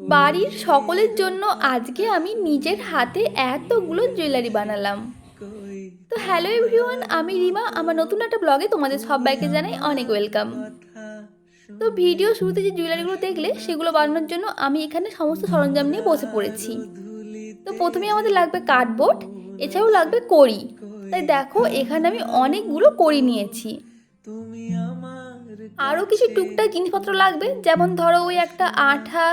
বাড়ির সকলের জন্য আজকে আমি নিজের হাতে এতগুলো জুয়েলারি বানালাম। তো হ্যালো এভরিওয়ান, আমি রিমা। আমার নতুন একটা ব্লগে তোমাদের সবাইকে জানাই অনেক ওয়েলকাম। তো ভিডিও শুরুতে যে জুয়েলারিগুলো দেখলে, সেগুলো বানানোর জন্য আমি এখানে সমস্ত সরঞ্জাম নিয়ে বসে পড়েছি। তো প্রথমে আমাদের লাগবে কার্ডবোর্ড, এছাড়াও লাগবে কড়ি। তাই দেখো, এখানে আমি অনেকগুলো কড়ি নিয়েছি। আরও কিছু টুকটাক জিনিসপত্র লাগবে, যেমন ধরো ওই একটা আঠা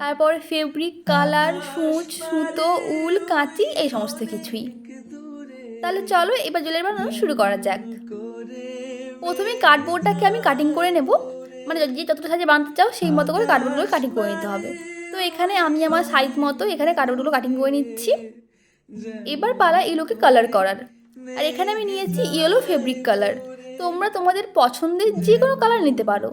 তারপর ফেব্রিক কালার সূচ, সুতো, উল, কাঁচি, এই সমস্ত কিছুই। তাহলে চলো, এবার জুয়েলারি বানানো শুরু করা যাক। প্রথমে কার্ডবোর্ডটাকে আমি কাটিং করে নেব। মানে যে যতটা সাইজে বানাতে চাও, সেই মতো করে কার্ডবোর্ডগুলো কাটিং করে নিতে হবে। তো এখানে আমি আমার সাইজ মতো এখানে কার্ডবোর্ডগুলো কাটিং করে নিচ্ছি। এবার পালা এগুলোকে কালার করার। আর এখানে আমি নিয়েছি ইয়েলো ফেব্রিক কালার তোমরা তোমাদের পছন্দের যে কোনো কালার নিতে পারো।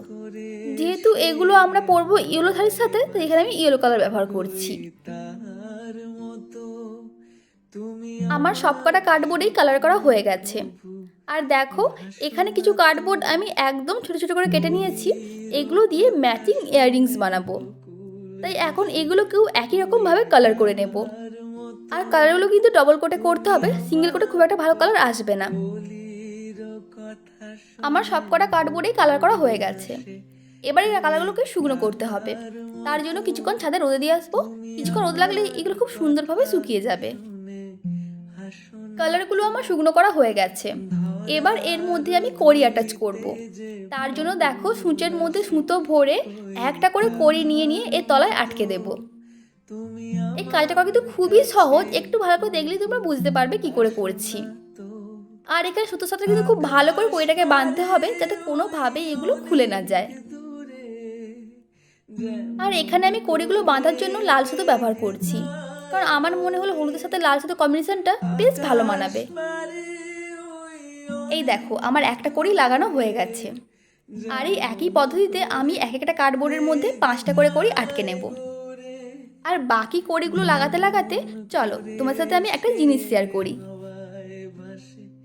যেহেতু এগুলো আমরা পরবো ইয়েলো শাড়ির সাথে, তো এখানে আমি ইয়েলো কালার ব্যবহার করছি। আমার সবকটা কার্ডবোর্ডেই কালার করা হয়ে গেছে। আর দেখো, এখানে কিছু কার্ডবোর্ড আমি একদম ছোট ছোট করে কেটে নিয়েছি। এগুলো দিয়ে ম্যাচিং ইয়াররিংস বানাবো। তাই এখন এগুলোকেও একই রকমভাবে কালার করে নেব। আর কালারগুলো কিন্তু ডবল কোটে করতে হবে সিঙ্গেল কোটে খুব একটা ভালো কালার আসবে না। আমার সব কটা কার্ডবোর্ডেই কালার করা হয়ে গেছে। এবার এই কালারগুলোকে শুকনো করতে হবে। তার জন্য কিছুক্ষণ ছাদে রোদে দিয়ে আসব। কিছুক্ষণ রোদ লাগলে এগুলো খুব সুন্দরভাবে শুকিয়ে যাবে। কালারগুলো আমার শুকনো করা হয়ে গেছে। এবার এর মধ্যে আমি কড়ি অ্যাটাচ করব। তার জন্য দেখো সূচের মধ্যে সুতো ভরে একটা করে কড়ি নিয়ে নিয়ে এর তলায় আটকে দেব। এই কাজটা করা কিন্তু খুবই সহজ। একটু ভালো করে দেখলেই তোমরা বুঝতে পারবে কি করে করছি। আর এখানে সুতোর সাথে কিন্তু খুব ভালো করে কড়িটাকে বাঁধতে হবে যাতে কোনোভাবে এগুলো খুলে না যায়। আর এখানে আমি কড়িগুলো বাঁধার জন্য লাল সুতো ব্যবহার করছি। কারণ আমার মনে হলো হলুদের সাথে লাল সুতো কম্বিনেশনটা বেশ ভালো মানাবে। এই দেখো, আমার একটা কড়ি লাগানো হয়ে গেছে। আর এই একই পদ্ধতিতে আমি এক একটা কার্ডবোর্ডের মধ্যে পাঁচটা করে কড়ি আটকে নেব। আর বাকি কড়িগুলো লাগাতে লাগাতে, চলো তোমার সাথে আমি একটা জিনিস শেয়ার করি।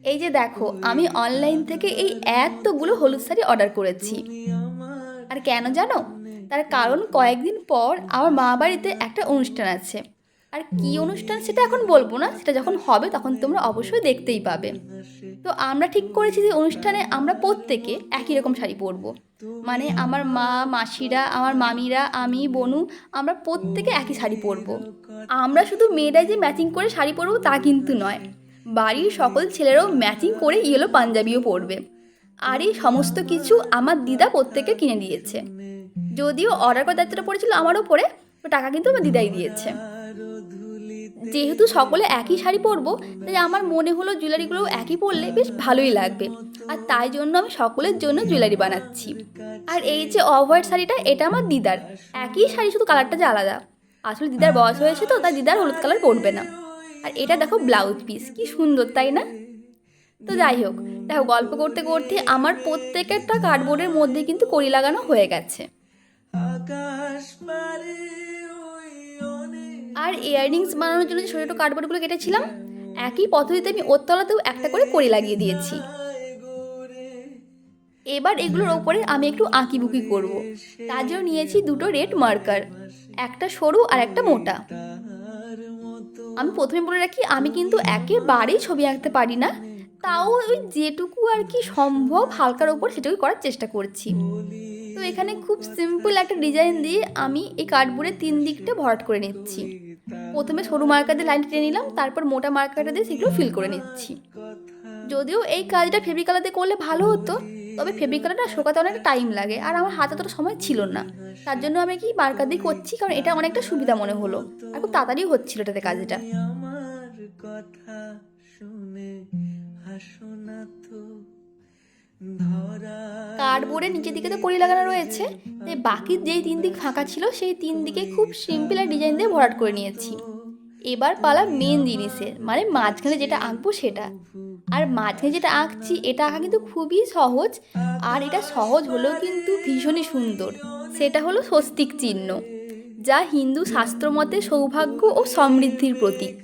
এই যে দেখো, আমি অনলাইন থেকে এই এতগুলো হলুদ শাড়ি অর্ডার করেছি। আর কেন জানো? তার কারণ কয়েকদিন পর আমার মা বাড়িতে একটা অনুষ্ঠান আছে। আর কি অনুষ্ঠান সেটা এখন বলব না, সেটা যখন হবে তখন তোমরা অবশ্যই দেখতেই পাবে। তো আমরা ঠিক করেছি যে অনুষ্ঠানে আমরা প্রত্যেকে একই রকম শাড়ি পরবো। মানে আমার মা, মাসিরা, আমার মামিরা, আমি, বনু, আমরা প্রত্যেকে একই শাড়ি পরবো। আমরা শুধু মেয়েরাই যে ম্যাচিং করে শাড়ি পরবো তা কিন্তু নয়। বাড়ির সকল ছেলেরাও ম্যাচিং করে ইয়েলো পাঞ্জাবিও পরবে। আর এই সমস্ত কিছু আমার দিদা প্রত্যেকে কিনে দিয়েছে। যদিও অর্ডার করার দায়িত্বটা পড়েছিল আমার ওপরে টাকা কিন্তু আমার দিদাই দিয়েছে। যেহেতু সকলে একই শাড়ি পরবো, তাই আমার মনে হলো জুয়েলারিগুলো একই পরলে বেশ ভালোই লাগবে। আর তাই জন্য আমি সকলের জন্য জুয়েলারি বানাচ্ছি। আর এই যে অফ হোয়াইট শাড়িটা, এটা আমার দিদার। একই শাড়ি, শুধু কালারটা যে আলাদা। আসলে দিদার বয়স হয়েছে তো, তাই দিদার হলুদ কালার পরবে না। আর এটা দেখো ব্লাউজ পিস কি সুন্দর, তাই না? তো যাই হোক, দেখো গল্প করতে করতে আমার প্রত্যেকেরটা কার্ডবোর্ডের মধ্যে কিন্তু কড়ি লাগানো হয়ে গেছে। আর ইয়াররিংস বানানোর জন্য ছোটো ছোটো কার্ডবোর্ডগুলো কেটেছিলাম, একই পদ্ধতিতে আমি ওর তলাতেও একটা করে কড়ি লাগিয়ে দিয়েছি। এবার এগুলোর ওপরে আমি একটু আঁকিবুকি করব। তার জন্য নিয়েছি দুটো রেড মার্কার একটা সরু আর একটা মোটা। আমি প্রথমে বলে রাখি, আমি কিন্তু একেবারেই ছবি আঁকতে পারি না। তাও ওই যেটুকু আর কি সম্ভব হালকার ওপর সেটুকু করার চেষ্টা করছি। তো এখানে খুব সিম্পল একটা ডিজাইন দিয়ে আমি এই কার্ডবোর্ডের তিন দিকটা ভরাট করে নিচ্ছি। প্রথমে সরু মার্কার দিয়ে লাইন টেনে নিলাম, তারপর মোটা মার্কারটা দিয়ে সেগুলো ফিল করে নিচ্ছি। যদিও এই কাজটা ফেব্রিক করলে ভালো হতো তবে ফেব্রিক কালারটা শোকাতে অনেকটা টাইম লাগে আর আমার হাতে তো সময় ছিল না। তার জন্য আমি কি মার্কার দিয়ে করছি কারণ এটা অনেকটা সুবিধা মনে হলো। আর খুব তাড়াতাড়ি হচ্ছিল এটাতে কাজটা। কার্ডবোর্ডের নিচের দিকে তো কড়ি লাগানো রয়েছে তাই বাকি যেই তিন দিক ফাঁকা ছিল সেই তিন দিকে খুব সিম্পল আর ডিজাইন দিয়ে ভরাট করে নিয়েছি। এবার পালা মেন জিনিসের মানে মাঝখানে যেটা আঁকবো সেটা। আর মাঝখানে যেটা আঁকছি, এটা আঁকা কিন্তু খুবই সহজ, আর এটা সহজ হলেও কিন্তু ভীষণই সুন্দর। সেটা হলো স্বস্তিক চিহ্ন, যা হিন্দু শাস্ত্র মতে সৌভাগ্য ও সমৃদ্ধির প্রতীক।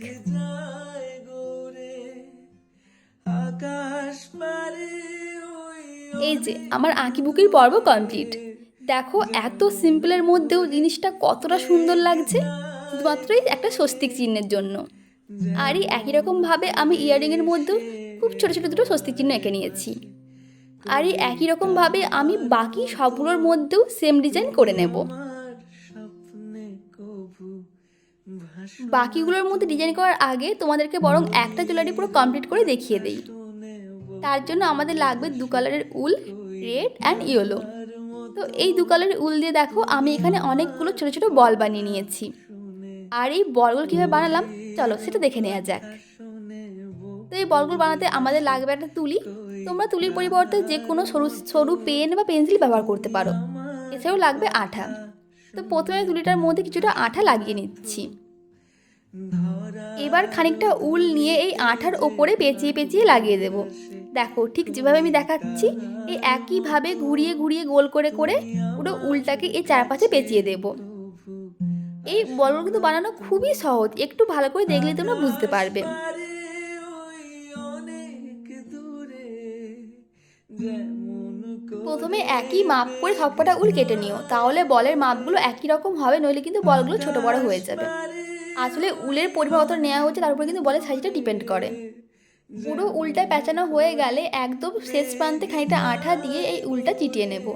এই যে, আমার আঁকিবুকির পর্ব কমপ্লিট দেখো, এত সিম্পলের মধ্যেও জিনিসটা কতটা সুন্দর লাগছে। শুধুমাত্রই একটা স্বস্তিক চিহ্নের জন্য। আর এই একই রকমভাবে আমি ইয়াররিংয়ের মধ্যেও খুব ছোটো ছোটো দুটো স্বস্তিক চিহ্ন এঁকে নিয়েছি। আর এই একই রকমভাবে আমি বাকি সবগুলোর মধ্যেও সেম ডিজাইন করে নেব। বাকিগুলোর মধ্যে ডিজাইন করার আগে তোমাদেরকে বরং একটা জুয়েলারি পুরো কমপ্লিট করে দেখিয়ে দেই। তার জন্য আমাদের লাগবে দু কালারের উল রেড অ্যান্ড ইয়েলো তো এই দু কালারের উল দিয়ে দেখো, আমি এখানে অনেকগুলো ছোটো ছোটো বল বানিয়ে নিয়েছি। আর এই বলগুলো কীভাবে বানালাম? চলো, সেটা দেখে নেওয়া যাক। তো এই বলগুলো বানাতে আমাদের লাগবে একটা তুলি। তোমরা তুলির পরিবর্তে যে কোনো সরু সরু পেন বা পেন্সিল ব্যবহার করতে পারো। এছাড়াও লাগবে আঠা। তো প্রথমে তুলিটার মধ্যে কিছুটা আঠা লাগিয়ে নিচ্ছি। এবার খানিকটা উল নিয়ে এই আঠার ওপরে পেঁচিয়ে পেঁচিয়ে লাগিয়ে দেব। দেখো, ঠিক যেভাবে আমি দেখাচ্ছি, এই একইভাবে ঘুরিয়ে ঘুরিয়ে গোল করে করে পুরো উলটাকে এই চারপাশে পেঁচিয়ে দেব। এই বলগুলো কিন্তু বানানো খুবই সহজ। একটু ভালো করে দেখলে তোমরা বুঝতে পারবে। প্রথমে একই মাপ করে সবকটা উল কেটে নিও। তাহলে বলের মাপগুলো একই রকম হবে, নইলে কিন্তু বলগুলো ছোট বড় হয়ে যাবে। আসলে উলের পরিমাণ কত নেওয়া হচ্ছে, তার উপরে কিন্তু বলের সাইজটা ডিপেন্ড করে। পুরো উলটা পেঁচানো হয়ে গেলে একদম শেষ প্রান্তে খানিকটা আঠা দিয়ে এই উলটা চিটিয়ে নেব।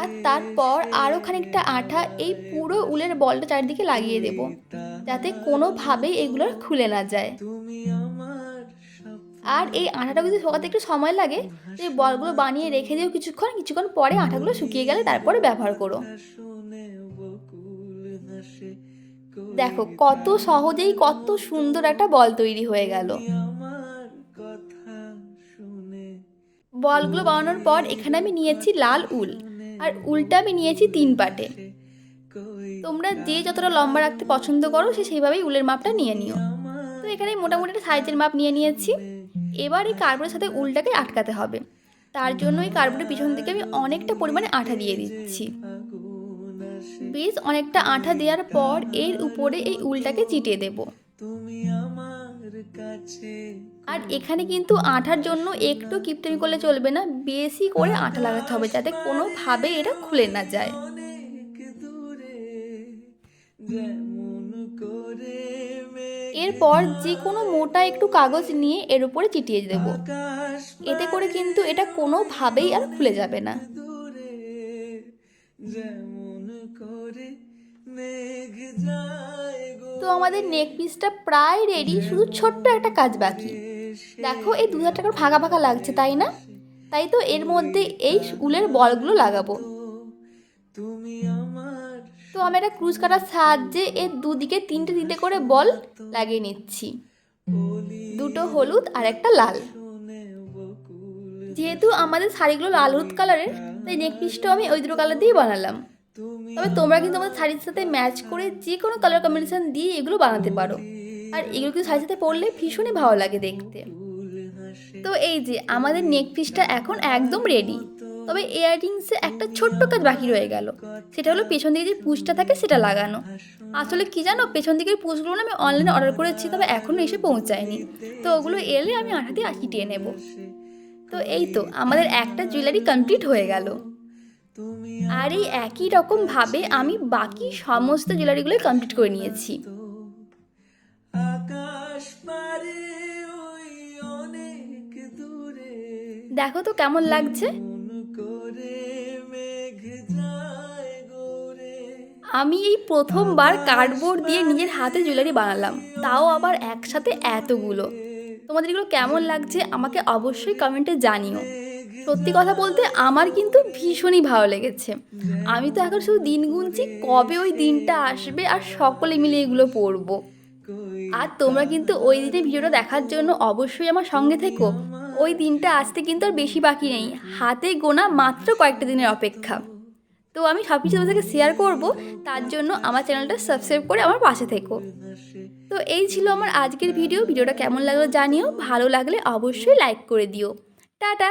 আর তারপর আরও খানিকটা আঠা এই পুরো উলের বলটা চারিদিকে লাগিয়ে দেব, যাতে কোনোভাবেই এগুলো খুলে না যায়। আর এই আঠাটা যদি শোকাতে একটু সময় লাগে তো এই বলগুলো বানিয়ে রেখে দিও কিছুক্ষণ কিছুক্ষণ পরে আঠাগুলো শুকিয়ে গেলে তারপরে ব্যবহার করো। দেখো, কত সহজেই কত সুন্দর একটা বল তৈরি হয়ে গেল। বলগুলো বানানোর পর এখানে আমি নিয়েছি লাল উল। আর উলটা আমি নিয়েছি তিন পাটে। তোমরা যে যতটা লম্বা রাখতে পছন্দ করো, সে সেইভাবেই উলের মাপটা নিয়ে নিও। তো এখানে মোটামুটি একটা সাইজের মাপ নিয়ে নিয়েছি। এবার এই কার্বনের সাথে উলটাকে আটকাতে হবে। তার জন্য এই কার্বনের পিছন থেকে আমি অনেকটা পরিমাণে আঠা দিয়ে দিচ্ছি। বেশ অনেকটা আঠা দেওয়ার পর এর উপরে এই উলটাকে চিটিয়ে দেব। আর এখানে কিন্তু আঠার জন্য একটু কিপটেমি করলে চলবে না বেশি করে আঠা লাগাতে হবে যাতে কোনোভাবে এটা খুলে না যায়। এরপর যে কোনো মোটা একটু কাগজ নিয়ে এর উপরে চিটিয়ে দেব। এতে করে কিন্তু এটা কোনোভাবেই আর খুলে যাবে না। তো আমাদের নেক পিসটা প্রায় রেডি শুধু ছোট্ট একটা কাজ বাকি। দেখো এই দু হাজার টাকার ফাঁকা ফাঁকা লাগছে তাই না? তাই তো এর মধ্যে এই উলের বলগুলো লাগাবো। তো আমি একটা ক্রুজ কাটার সাহায্যে এর দুদিকে তিনটে তিনটে করে বল লাগিয়ে নিচ্ছি। দুটো হলুদ আর একটা লাল। যেহেতু আমাদের শাড়িগুলো লাল হলুদ কালারের তাই নেক পিসটাও আমি ওই দুটো কালার দিয়েই বানালাম। তবে তোমরা কিন্তু আমাদের শাড়ির সাথে ম্যাচ করে যে কোনো কালার কম্বিনেশন দিয়ে এগুলো বানাতে পারো। আর এগুলো কিন্তু শাড়ির সাথে পরলে ভীষণই ভালো লাগে দেখতে। তো এই যে, আমাদের নেক পিসটা এখন একদম রেডি তবে ইয়াররিংসে একটা ছোট্ট কাজ বাকি রয়ে গেল। সেটা হলো পেছন দিকে যে পুষটা থাকে সেটা লাগানো। আসলে কি জানো, পেছন দিকের পুষগুলো আমি অনলাইনে অর্ডার করেছি, তবে এখনও এসে পৌঁছায়নি। তো ওগুলো এলে আমি আঠা দিয়ে আঁকিটিয়ে নেব। তো এই তো, আমাদের একটা জুয়েলারি কমপ্লিট হয়ে গেল। আর এই একই রকম ভাবে আমি বাকি সমস্ত জুয়েলারিগুলো কমপ্লিট করে নিয়েছি। দেখো তো কেমন লাগছে। আমি এই প্রথমবার কার্ডবোর্ড দিয়ে নিজের হাতে জুয়েলারি বানালাম তাও আবার একসাথে এতগুলো। তোমাদের এগুলো কেমন লাগছে আমাকে অবশ্যই কমেন্টে জানিও। সত্যি কথা বলতে আমার কিন্তু ভীষণই ভালো লেগেছে। আমি তো এখন শুধু দিন গুনছি, কবে ওই দিনটা আসবে আর সকলে মিলে এগুলো পড়ব। আর তোমরা কিন্তু ওই দিনে ভিডিওটা দেখার জন্য অবশ্যই আমার সঙ্গে থেকো। ওই দিনটা আসতে কিন্তু আর বেশি বাকি নেই, হাতে গোনা মাত্র কয়েকটা দিনের অপেক্ষা। তো আমি সব কিছু তোমাদেরকে শেয়ার করব, তার জন্য আমার চ্যানেলটা সাবস্ক্রাইব করে আমার পাশে থেকো। তো এই ছিল আমার আজকের ভিডিও, ভিডিওটা কেমন লাগল জানিও, ভালো লাগলে অবশ্যই লাইক করে দিও। টাটা!